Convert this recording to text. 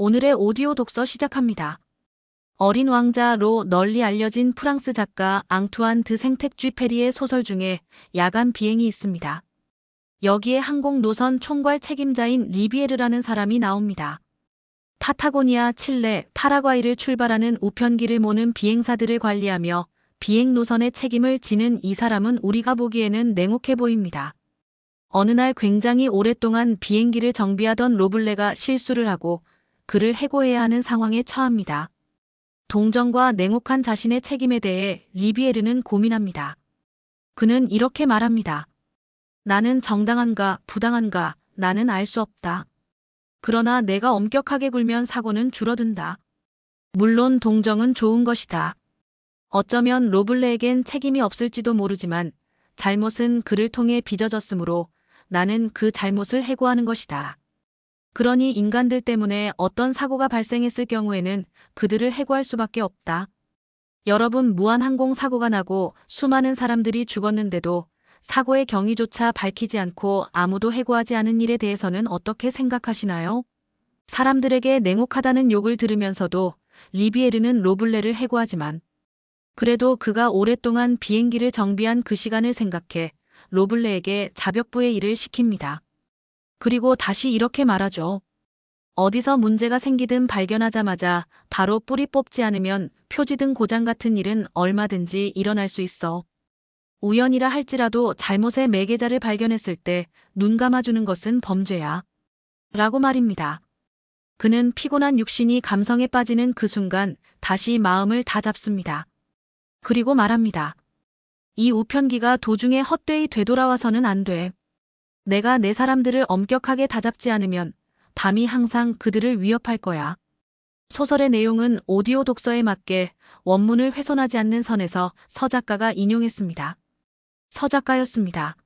오늘의 오디오 독서 시작합니다. 어린 왕자로 널리 알려진 프랑스 작가 앙투안 드 생텍 쥐페리의 소설 중에 야간 비행이 있습니다. 여기에 항공 노선 총괄 책임자인 리비에르라는 사람이 나옵니다. 파타고니아, 칠레, 파라과이를 출발하는 우편기를 모는 비행사들을 관리하며 비행 노선의 책임을 지는 이 사람은 우리가 보기에는 냉혹해 보입니다. 어느 날 굉장히 오랫동안 비행기를 정비하던 로블레가 실수를 하고 그를 해고해야 하는 상황에 처합니다. 동정과 냉혹한 자신의 책임에 대해 리비에르는 고민합니다. 그는 이렇게 말합니다. 나는 정당한가 부당한가 나는 알 수 없다. 그러나 내가 엄격하게 굴면 사고는 줄어든다. 물론 동정은 좋은 것이다. 어쩌면 로블레에겐 책임이 없을지도 모르지만 잘못은 그를 통해 빚어졌으므로 나는 그 잘못을 해고하는 것이다. 그러니 인간들 때문에 어떤 사고가 발생했을 경우에는 그들을 해고할 수밖에 없다. 여러분 무한항공 사고가 나고 수많은 사람들이 죽었는데도 사고의 경위조차 밝히지 않고 아무도 해고하지 않은 일에 대해서는 어떻게 생각하시나요? 사람들에게 냉혹하다는 욕을 들으면서도 리비에르는 로블레를 해고하지만 그래도 그가 오랫동안 비행기를 정비한 그 시간을 생각해 로블레에게 자벽부의 일을 시킵니다. 그리고 다시 이렇게 말하죠. 어디서 문제가 생기든 발견하자마자 바로 뿌리 뽑지 않으면 표지 등 고장 같은 일은 얼마든지 일어날 수 있어. 우연이라 할지라도 잘못의 매개자를 발견했을 때 눈 감아주는 것은 범죄야. 라고 말입니다. 그는 피곤한 육신이 감성에 빠지는 그 순간 다시 마음을 다 잡습니다. 그리고 말합니다. 이 우편기가 도중에 헛되이 되돌아와서는 안 돼. 내가 내 사람들을 엄격하게 다잡지 않으면 밤이 항상 그들을 위협할 거야. 소설의 내용은 오디오 독서에 맞게 원문을 훼손하지 않는 선에서 서 작가가 인용했습니다. 서 작가였습니다.